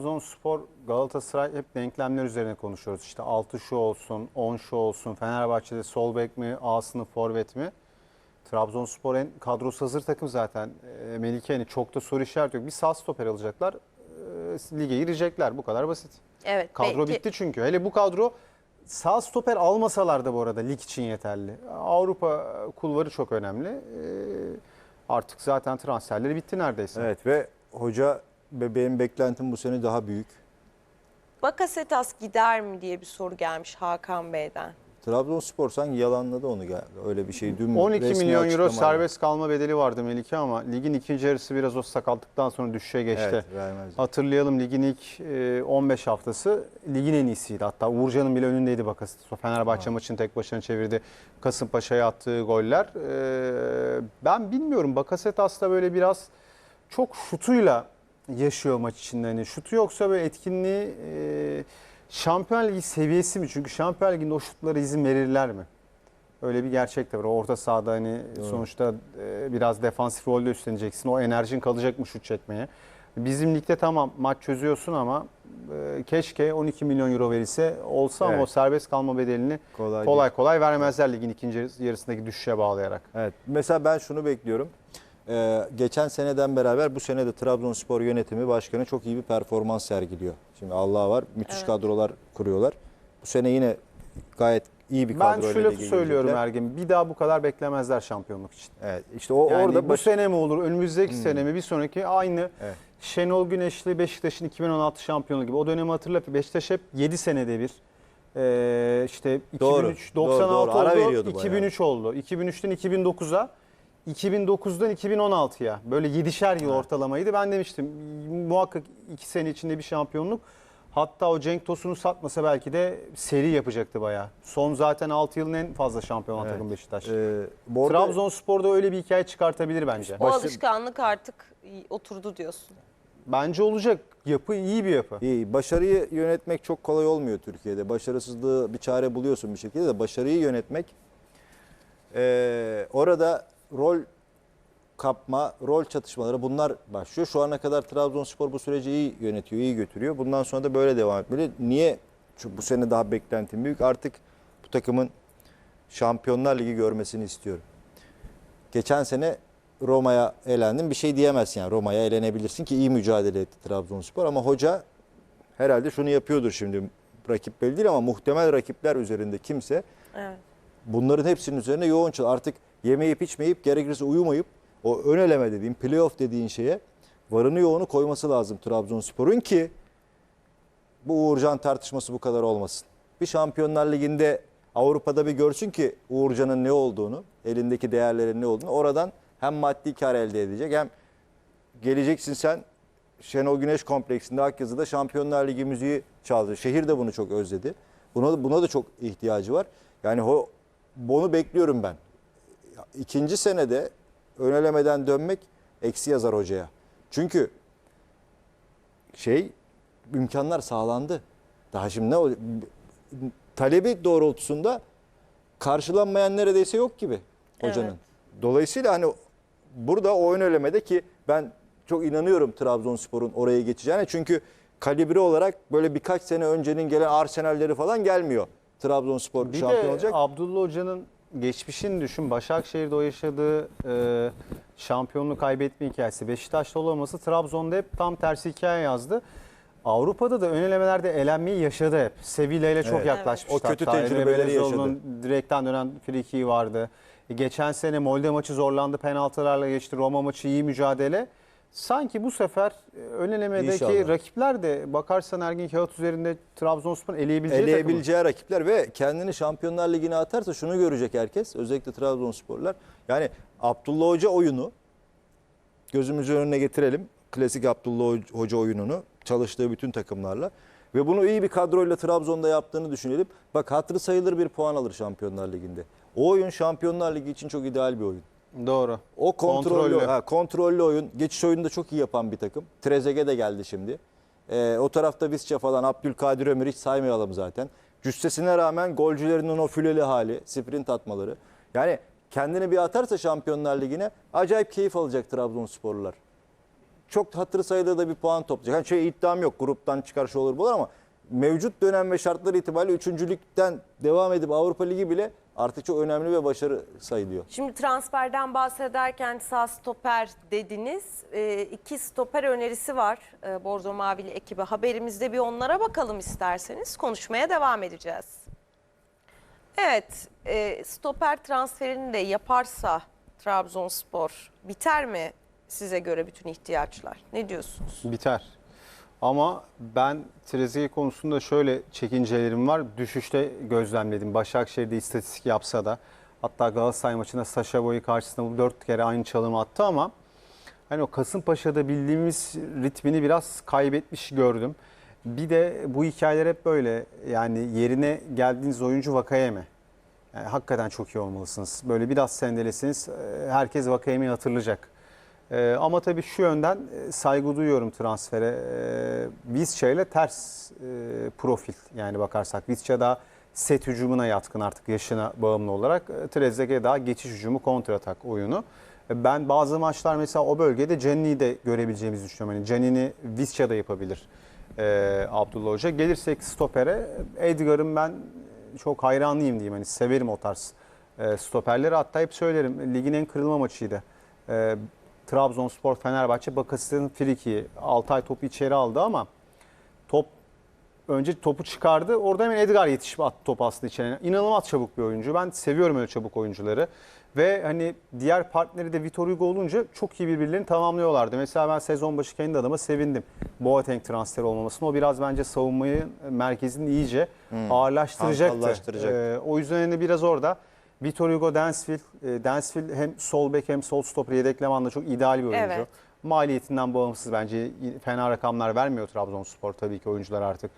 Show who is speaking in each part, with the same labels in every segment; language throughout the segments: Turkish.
Speaker 1: Trabzonspor, Galatasaray hep denklemler üzerine konuşuyoruz. İşte 6 şu olsun, 10 şu olsun. Fenerbahçe'de sol bek mi, A sınıf forvet mi? Trabzonspor en kadrosu hazır takım zaten. E, Melike hani çok da soru işareti yok. Bir sağ stoper alacaklar. e, lige girecekler. Bu kadar basit.
Speaker 2: Evet.
Speaker 1: Kadro
Speaker 2: belki-
Speaker 1: bitti çünkü. Hele bu kadro sağ stoper almasalar da bu arada lig için yeterli. Avrupa kulvarı çok önemli. E, artık zaten transferleri bitti neredeyse.
Speaker 3: Evet ve hoca ve benim beklentim bu sene daha büyük.
Speaker 2: Bakasetas gider mi diye bir soru gelmiş Hakan Bey'den.
Speaker 3: Trabzonspor sanki yalanladı onu öyle bir şey. Dün
Speaker 1: 12
Speaker 3: resmi
Speaker 1: milyon euro serbest kalma bedeli vardı Melike ama ligin ikinci yarısı biraz o sakatlıktan sonra düşüşe geçti.
Speaker 3: Evet vermez.
Speaker 1: Hatırlayalım ligin ilk e, 15 haftası ligin en iyisiydi. Hatta Uğurcan'ın bile önündeydi Bakasetas. Fenerbahçe maçını tek başına çevirdi. Kasımpaşa'ya attığı goller. E, ben bilmiyorum Bakasetas da böyle biraz çok şutuyla yaşıyor maç içinde. Hani şutu yoksa böyle etkinliği e, Şampiyon Ligi seviyesi mi? Çünkü Şampiyon Ligi'nde o şutlara izin verirler mi? Öyle bir gerçek de var. Orta sahada hani sonuçta e, biraz defansif rolde üstleneceksin. O enerjin kalacak mı şut çekmeye? Bizim ligde tamam maç çözüyorsun ama e, keşke 12 milyon euro verilse olsa ama
Speaker 3: Evet.
Speaker 1: o serbest kalma bedelini
Speaker 3: Kolay
Speaker 1: kolay
Speaker 3: değil.
Speaker 1: kolay vermezler ligin ikinci yarısındaki düşüşe bağlayarak.
Speaker 3: Evet. Mesela ben şunu bekliyorum. Ee, geçen seneden beraber bu sene de Trabzonspor yönetimi başkanı çok iyi bir performans sergiliyor. Şimdi Allah var müthiş
Speaker 2: Evet.
Speaker 3: kadrolar kuruyorlar. Bu sene yine gayet iyi bir
Speaker 1: Ben
Speaker 3: kadroyla
Speaker 1: şu lafı söylüyorum. Ergin. Bir daha bu kadar beklemezler şampiyonluk için.
Speaker 3: Evet. İşte o
Speaker 1: Yani
Speaker 3: orada
Speaker 1: bu
Speaker 3: baş-
Speaker 1: sene mi olur, önümüzdeki sene mi, bir sonraki aynı
Speaker 3: Evet.
Speaker 1: Şenol Güneşli Beşiktaş'ın 2016 şampiyonluğu gibi. O dönemi hatırla Beşiktaş hep 7 senede bir. Ee, işte 2003,
Speaker 3: Doğru,
Speaker 1: 96
Speaker 3: doğru, doğru. Ara
Speaker 1: oldu,
Speaker 3: veriyordu bayağı.
Speaker 1: 2003 oldu. 2003'ten 2009'a, 2009'dan 2016'ya. Böyle 7'şer yıl ortalamaydı. Ben demiştim muhakkak 2 sene içinde bir şampiyonluk. Hatta o Cenk Tosun'u satmasa belki de seri yapacaktı bayağı. Son zaten 6 yılın en fazla şampiyon olan
Speaker 3: Evet.
Speaker 1: takım Beşiktaş.
Speaker 3: Ee, bu arada-
Speaker 1: Trabzonspor'da öyle bir hikaye çıkartabilir bence.
Speaker 2: O
Speaker 3: Başı-
Speaker 2: alışkanlık artık oturdu diyorsun.
Speaker 1: Bence olacak. Yapı iyi bir yapı.
Speaker 3: İyi. Başarıyı yönetmek çok kolay olmuyor Türkiye'de. Başarısızlığı bir çare buluyorsun bir şekilde de başarıyı yönetmek eee, orada rol kapma, rol çatışmaları bunlar başlıyor. Şu ana kadar Trabzonspor bu süreci iyi yönetiyor, iyi götürüyor. Bundan sonra da böyle devam etmeli. Niye? Çünkü bu sene daha beklentim büyük. Artık bu takımın Şampiyonlar Ligi görmesini istiyorum. Geçen sene Roma'ya elendin. Bir şey diyemezsin yani. Roma'ya elenebilirsin ki iyi mücadele etti Trabzonspor ama hoca herhalde şunu yapıyordur şimdi. Rakip belli değil ama muhtemel rakipler üzerinde kimse
Speaker 2: Evet.
Speaker 3: bunların hepsinin üzerine yoğun çalışıyor. Artık yemeyip içmeyip gerekirse uyumayıp o ön eleme dediğin playoff dediğin şeye varını yoğunu koyması lazım Trabzonspor'un ki bu Uğurcan tartışması bu kadar olmasın. Bir Şampiyonlar Ligi'nde Avrupa'da bir görsün ki Uğurcan'ın ne olduğunu, elindeki değerlerin ne olduğunu. Oradan hem maddi kar elde edecek hem geleceksin sen Şenol Güneş kompleksinde Akyazı'da Şampiyonlar Ligi müziği çaldı. Şehir de bunu çok özledi. Buna, buna da çok ihtiyacı var. Yani o, bunu bekliyorum ben. İkinci senede ön elemeden dönmek eksi yazar hocaya. Çünkü şey imkanlar sağlandı. Daha şimdi ne talebi doğrultusunda karşılanmayan neredeyse yok gibi hocanın.
Speaker 2: Evet.
Speaker 3: Dolayısıyla hani burada o ön elemede ki ben çok inanıyorum Trabzonspor'un oraya geçeceğine. Çünkü kalibre olarak böyle birkaç sene öncenin gelen Arsenal'leri falan gelmiyor. Trabzonspor
Speaker 1: Bir
Speaker 3: şampiyon
Speaker 1: de
Speaker 3: olacak.
Speaker 1: Abdullah Hoca'nın geçmişini düşün. Başakşehir'de o yaşadığı e, şampiyonluğu kaybetme hikayesi. Beşiktaş'ta olaması Trabzon'da hep tam tersi hikaye yazdı. Avrupa'da da ön elemelerde elenmeyi yaşadı hep. Sevilla ile çok
Speaker 3: Evet.
Speaker 1: yaklaşmıştı.
Speaker 3: O kötü tecrübeleri
Speaker 1: Belezoğlu'nun direkten dönen frikiği vardı. E, geçen sene Molde maçı zorlandı. Penaltılarla geçti. Roma maçı iyi mücadele. Sanki bu sefer e, ön elemedeki
Speaker 3: İnşallah.
Speaker 1: rakipler de bakarsan Ergin Kağıt üzerinde Trabzonspor'un eleyebileceği takımı.
Speaker 3: eleyebileceği rakipler ve kendini Şampiyonlar Ligi'ne atarsa şunu görecek herkes. Özellikle Trabzonsporlar. Yani Abdullah Hoca oyunu gözümüzün önüne getirelim. Klasik Abdullah Hoca oyununu çalıştığı bütün takımlarla. Ve bunu iyi bir kadroyla Trabzon'da yaptığını düşünelim. Bak hatırı sayılır bir puan alır Şampiyonlar Ligi'nde. O oyun Şampiyonlar Ligi için çok ideal bir oyun.
Speaker 1: Doğru.
Speaker 3: O kontrollü,
Speaker 1: Kontrollü.
Speaker 3: Ha, kontrollü oyun. Geçiş oyunu da çok iyi yapan bir takım. Trezeguet de geldi şimdi. Ee, o tarafta Visca falan, Abdülkadir Ömür hiç saymayalım zaten. Cüssesine rağmen golcülerinin o füleli hali, sprint atmaları. Yani kendini bir atarsa Şampiyonlar Ligi'ne acayip keyif alacak Trabzonsporlular. çok hatır sayıda da bir puan toplayacak. Yani şey iddiam yok gruptan çıkar şu olur bu olur ama mevcut dönem ve şartlar itibariyle üçüncülükten devam edip Avrupa Ligi bile artık çok önemli ve başarı sayılıyor.
Speaker 2: Şimdi transferden bahsederken sağ stoper dediniz. Ee, iki stoper önerisi var e, Bordo Mavili ekibi. Haberimizde bir onlara bakalım isterseniz. Konuşmaya devam edeceğiz. Evet, e, stoper transferini de yaparsa Trabzonspor biter mi size göre bütün ihtiyaçlar? Ne diyorsunuz?
Speaker 1: Biter. Ama ben Trezeguet konusunda şöyle çekincelerim var. Düşüşte gözlemledim. Başakşehir'de istatistik yapsa da. Hatta Galatasaray maçında Saşa Boy karşısında bu dört kere aynı çalımı attı ama hani o Kasımpaşa'da bildiğimiz ritmini biraz kaybetmiş gördüm. Bir de bu hikayeler hep böyle. Yani yerine geldiğiniz oyuncu Vakayeme. Yani hakikaten çok iyi olmalısınız. Böyle biraz sendelesiniz herkes Vakayeme'yi hatırlayacak. Ee, ama tabii şu yönden e, saygı duyuyorum transfere. Visca ile ters e, profil yani bakarsak. Visca daha set hücumuna yatkın artık yaşına bağımlı olarak. E, Trezeguet daha geçiş hücumu kontratak oyunu. E, Ben bazı maçlar mesela o bölgede Cennini de görebileceğimizi düşünüyorum. Yani Cennini Visca da yapabilir e, Abdullah Hoca. Gelirsek stopere Edgar'ın ben çok hayranlıyım diyeyim. Hani severim o tarz e, stoperleri. Hatta hep söylerim ligin en kırılma maçıydı. E, Trabzonspor Fenerbahçe Bakasıt'ın friki Altay topu içeri aldı ama top önce topu çıkardı. Orada hemen Edgar yetişip attı topu aslında içeri. İnanılmaz çabuk bir oyuncu. Ben seviyorum öyle çabuk oyuncuları. Ve hani diğer partneri de Vitor Hugo olunca çok iyi birbirlerini tamamlıyorlardı. Mesela ben sezon başı kendi adıma sevindim. Boateng transferi olmamasına. O biraz bence savunmayı merkezini iyice ağırlaştıracaktı.
Speaker 3: Hantallaştıracak.
Speaker 1: Ee, o yüzden hani biraz orada Vitor Hugo Densville, e, Densville hem sol bek hem sol stoper yedekleme anlamında çok ideal bir oyuncu.
Speaker 2: Evet.
Speaker 1: Maliyetinden bağımsız bence fena rakamlar vermiyor Trabzonspor tabii ki oyuncular artık.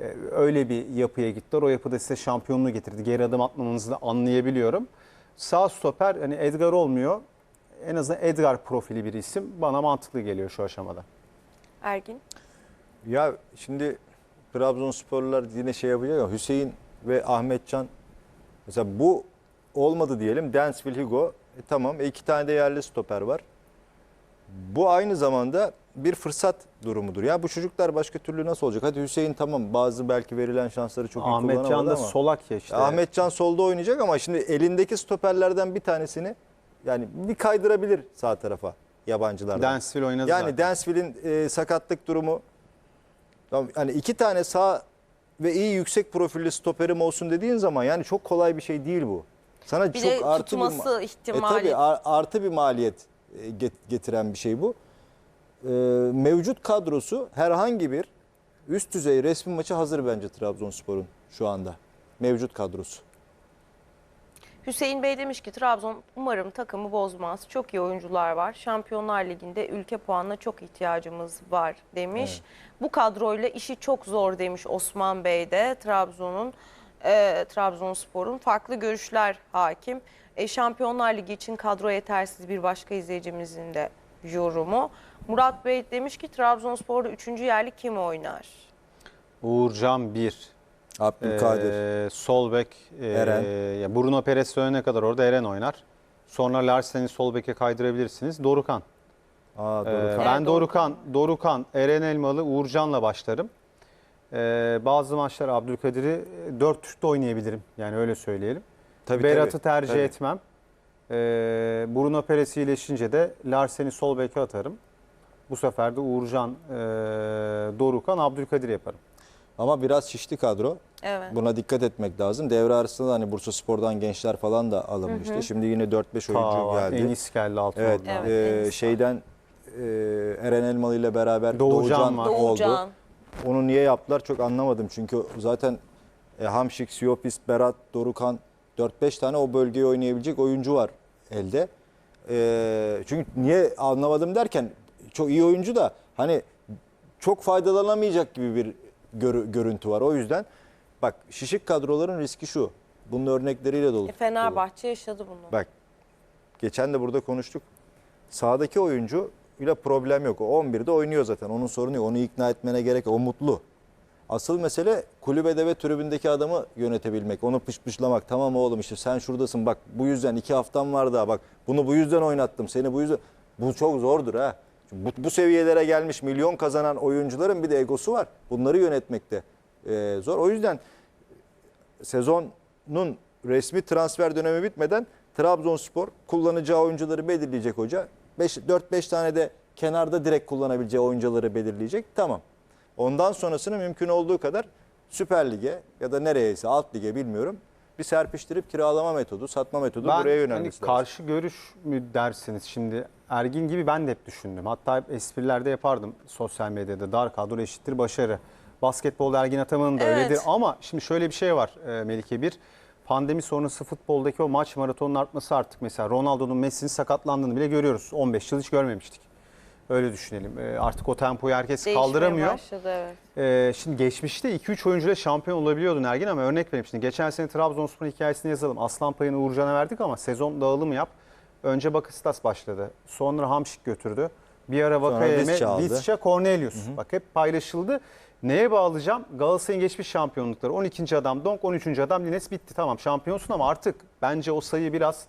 Speaker 1: Ee, Öyle bir yapıya gittiler. O yapıda size şampiyonluğu getirdi. Geri adım atmanızı da anlayabiliyorum. Sağ stoper hani Edgar olmuyor. En azından Edgar profili bir isim bana mantıklı geliyor şu aşamada.
Speaker 2: Ergin?
Speaker 3: Ya şimdi Trabzonsporlular yine şey yapacak ya Hüseyin ve Ahmetcan mesela bu olmadı diyelim. Dansville Hugo e, tamam e, iki tane de yerli stoper var. Bu aynı zamanda bir fırsat durumudur. Ya bu çocuklar başka türlü nasıl olacak? Hadi Hüseyin tamam bazı belki verilen şansları çok iyi
Speaker 1: Ahmet
Speaker 3: kullanamadı
Speaker 1: Can da
Speaker 3: ama.
Speaker 1: solak ya işte.
Speaker 3: Ahmetcan solda oynayacak ama şimdi elindeki stoperlerden bir tanesini yani bir kaydırabilir sağ tarafa yabancılardan.
Speaker 1: Densville oynadı
Speaker 3: Yani
Speaker 1: zaten.
Speaker 3: Dansville'in e, sakatlık durumu tamam, hani iki tane sağ ve iyi yüksek profilli stoperim olsun dediğin zaman yani çok kolay bir şey değil bu. Sana
Speaker 2: Bir
Speaker 3: çok
Speaker 2: de
Speaker 3: artı
Speaker 2: tutması
Speaker 3: bir ma-
Speaker 2: ihtimali.
Speaker 3: E tabii ar- artı bir maliyet e, get- getiren bir şey bu. E, mevcut kadrosu herhangi bir üst düzey resmi maçı hazır bence Trabzonspor'un şu anda. Mevcut kadrosu.
Speaker 2: Hüseyin Bey demiş ki Trabzon umarım takımı bozmaz. Çok iyi oyuncular var. Şampiyonlar Ligi'nde ülke puanına çok ihtiyacımız var demiş. Bu kadroyla işi çok zor demiş Osman Bey de Trabzon'un e, Trabzonspor'un farklı görüşler hakim. E, Şampiyonlar Ligi için kadro yetersiz bir başka izleyicimizin de yorumu. Murat Bey demiş ki Trabzonspor'da 3. yerli kim oynar?
Speaker 1: Uğurcan 1.
Speaker 3: Abdülkadir.
Speaker 1: Ee, sol bek e,
Speaker 3: Eren.
Speaker 1: ya Bruno Perez dönene kadar orada Eren oynar. Sonra Larsen'i sol beke kaydırabilirsiniz. Dorukan.
Speaker 3: Aa,
Speaker 1: Ee,
Speaker 3: Dorukhan.
Speaker 1: ben
Speaker 2: Evet,
Speaker 1: Dorukan, Dorukan, Eren Elmalı, Uğurcan'la başlarım. Ee, bazı maçlar Abdülkadir'i 4-3'te oynayabilirim. Yani öyle söyleyelim.
Speaker 3: Tabii,
Speaker 1: Berat'ı
Speaker 3: tabii,
Speaker 1: tercih
Speaker 3: tabii.
Speaker 1: etmem. Ee, Bruno Perez iyileşince de Larsen'i sol beke atarım. Bu sefer de Uğurcan, e, Dorukan, Abdülkadir yaparım.
Speaker 3: Ama biraz şişti kadro.
Speaker 2: Evet.
Speaker 3: Buna dikkat etmek lazım. Devre arasında da hani Bursa Spor'dan gençler falan da alınmıştı. Şimdi yine 4-5 oyuncu
Speaker 1: Ta
Speaker 3: geldi.
Speaker 1: Enis geldi altı
Speaker 3: Evet.
Speaker 2: Evet,
Speaker 3: e, şeyden e, Eren Elmalı ile beraber
Speaker 1: Doğucan
Speaker 3: Doğucan, oldu.
Speaker 2: Doğucan.
Speaker 3: Onu niye yaptılar çok anlamadım. Çünkü zaten e, Hamşik, Siopis, Berat, Dorukan 4-5 tane o bölgeyi oynayabilecek oyuncu var elde. E, çünkü niye anlamadım derken çok iyi oyuncu da hani çok faydalanamayacak gibi bir görü- görüntü var. O yüzden bak şişik kadroların riski şu. Bunun örnekleriyle dolu.
Speaker 2: E, Fenerbahçe yaşadı bunu.
Speaker 3: Bak geçen de burada konuştuk. Sağdaki oyuncu ile problem yok. O 11'de oynuyor zaten. Onun sorunu yok. Onu ikna etmene gerek. O mutlu. Asıl mesele kulübede ve tribündeki adamı yönetebilmek. Onu pışpışlamak. Tamam oğlum işte sen şuradasın. Bak bu yüzden iki haftam var daha. Bak bunu bu yüzden oynattım. Seni bu yüzden. Bu çok zordur ha. Bu, bu seviyelere gelmiş milyon kazanan oyuncuların bir de egosu var. Bunları yönetmekte e, zor. O yüzden sezonun resmi transfer dönemi bitmeden Trabzonspor kullanacağı oyuncuları belirleyecek hoca. 4-5 tane de kenarda direkt kullanabileceği oyuncuları belirleyecek. Tamam. Ondan sonrasını mümkün olduğu kadar Süper Lig'e ya da nereyse alt lige bilmiyorum bir serpiştirip kiralama metodu, satma metodu
Speaker 1: Ben
Speaker 3: buraya
Speaker 1: hani
Speaker 3: yönelmesi lazım.
Speaker 1: karşı görüş mü dersiniz şimdi Ergin gibi ben de hep düşündüm. Hatta hep esprilerde yapardım sosyal medyada dar kadro eşittir başarı. Basketbolda Ergin Ataman'ın da
Speaker 2: Evet.
Speaker 1: öyledir ama şimdi şöyle bir şey var e, Melike bir pandemi sonrası futboldaki o maç maratonunun artması artık mesela Ronaldo'nun Messi'nin sakatlandığını bile görüyoruz. 15 yıl hiç görmemiştik. Öyle düşünelim. E, artık o tempoyu herkes
Speaker 2: Değişmeye
Speaker 1: kaldıramıyor.
Speaker 2: başladı evet.
Speaker 1: Ee, şimdi geçmişte 2-3 oyuncuyla şampiyon olabiliyordun Ergin ama örnek vereyim şimdi. Geçen sene Trabzonspor'un hikayesini yazalım. Aslan payını Uğurcan'a verdik ama sezon dağılımı yap. Önce Bakıstas başladı. Sonra Hamşik götürdü. Bir ara Vakayeme,
Speaker 3: Visca aldı.
Speaker 1: Visca, Cornelius. Bak hep paylaşıldı. Neye bağlayacağım? Galatasaray'ın geçmiş şampiyonlukları. 12. adam Donk, 13. adam Lines bitti. Tamam şampiyonsun ama artık bence o sayı biraz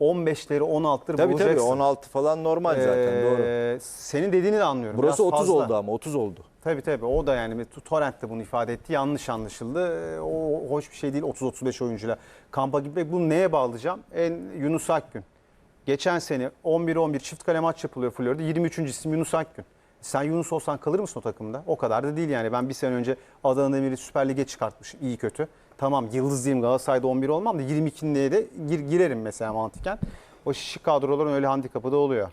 Speaker 1: 15'leri 16'ları
Speaker 3: Tabii tabii
Speaker 1: bulacaksın.
Speaker 3: 16 falan normal zaten
Speaker 1: Ee,
Speaker 3: doğru.
Speaker 1: Senin dediğini de anlıyorum.
Speaker 3: Burası
Speaker 1: Biraz
Speaker 3: 30
Speaker 1: fazla.
Speaker 3: oldu ama 30 oldu.
Speaker 1: Tabii tabii o da yani Torrent de bunu ifade etti. Yanlış anlaşıldı. Ee, O hoş bir şey değil 30-35 oyuncuyla kampa gitmek. Bunu neye bağlayacağım? En Yunus Akgün. Geçen sene 11-11 çift kale maç yapılıyor Florida. 23. isim Yunus Akgün. Sen Yunus olsan kalır mısın o takımda? O kadar da değil yani. Ben bir sene önce Adana Demir'i Süper Lig'e çıkartmış iyi kötü. Tamam yıldızlıyım Galatasaray'da 11 olmam da 22'liğe de gir, girerim mesela mantıken. O şişik kadroların öyle handikapı da oluyor.